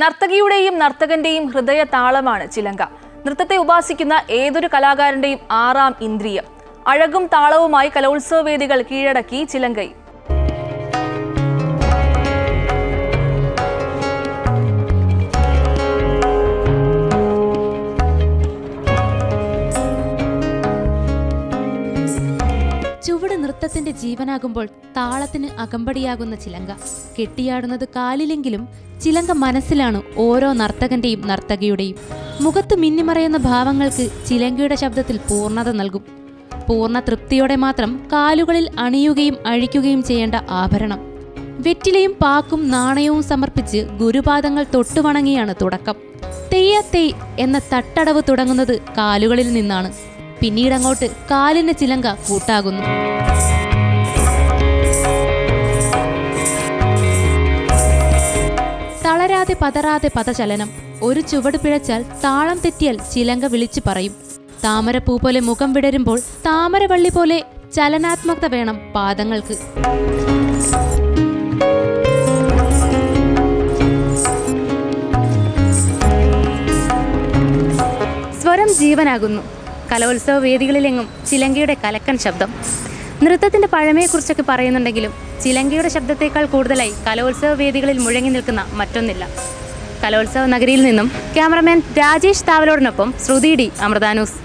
നർത്തകിയുടെയും നർത്തകന്റെയും ഹൃദയ താളമാണ് ചിലങ്ക. നൃത്തത്തെ ഉപാസിക്കുന്ന ഏതൊരു കലാകാരന്റെയും ആറാം ഇന്ദ്രിയം. അഴകും താളവുമായി കലോത്സവ വേദികൾ കീഴടക്കി ചിലങ്കയും ചുവട് നൃത്തത്തിന്റെ ജീവനാകുമ്പോൾ താളത്തിന് അകമ്പടിയാകുന്ന ചിലങ്ക. കെട്ടിയാടുന്നത് കാലിലെങ്കിലും ചിലങ്ക മനസ്സിലാണ് ഓരോ നർത്തകന്റെയും നർത്തകിയുടെയും. മുഖത്ത് മിന്നിമറയുന്ന ഭാവങ്ങൾക്ക് ചിലങ്കയുടെ ശബ്ദത്തിൽ പൂർണത നൽകും. പൂർണ തൃപ്തിയോടെ മാത്രം കാലുകളിൽ അണിയുകയും അഴിക്കുകയും ചെയ്യേണ്ട ആഭരണം. വെറ്റിലയും പാക്കും നാണയവും സമർപ്പിച്ച് ഗുരുപാദങ്ങൾ തൊട്ടുവണങ്ങിയാണ് തുടക്കം. തെയ്യ തെയ് എന്ന തട്ടടവ് തുടങ്ങുന്നത് കാലുകളിൽ നിന്നാണ്. പിന്നീടങ്ങോട്ട് കാലിന് ചിലങ്ക കൂട്ടാകുന്നു. തളരാതെ പതറാതെ പദചലനം ഒരു ചുവട് പിഴച്ചാൽ താളം തെറ്റിയാൽ ചിലങ്ക വിളിച്ചു പറയും. താമരപ്പൂ പോലെ മുഖം വിടരുമ്പോൾ താമരവള്ളി പോലെ ചലനാത്മകത വേണം പാദങ്ങൾക്ക്. സ്വരം ജീവനാകുന്നു. കലോത്സവ വേദികളിലെങ്ങും ചിലങ്കയുടെ കലക്കൻ ശബ്ദം. നൃത്തത്തിന്റെ പഴമയെക്കുറിച്ചൊക്കെ പറയുന്നുണ്ടെങ്കിലും ചിലങ്കയുടെ ശബ്ദത്തേക്കാൾ കൂടുതലായി കലോത്സവ വേദികളിൽ മുഴങ്ങി നിൽക്കുന്ന മറ്റൊന്നില്ല. കലോത്സവ നഗരിയിൽ നിന്നും ക്യാമറമാൻ രാജേഷ് താവലോടിനൊപ്പം ശ്രുതി ഡി അമൃതാനൂസ്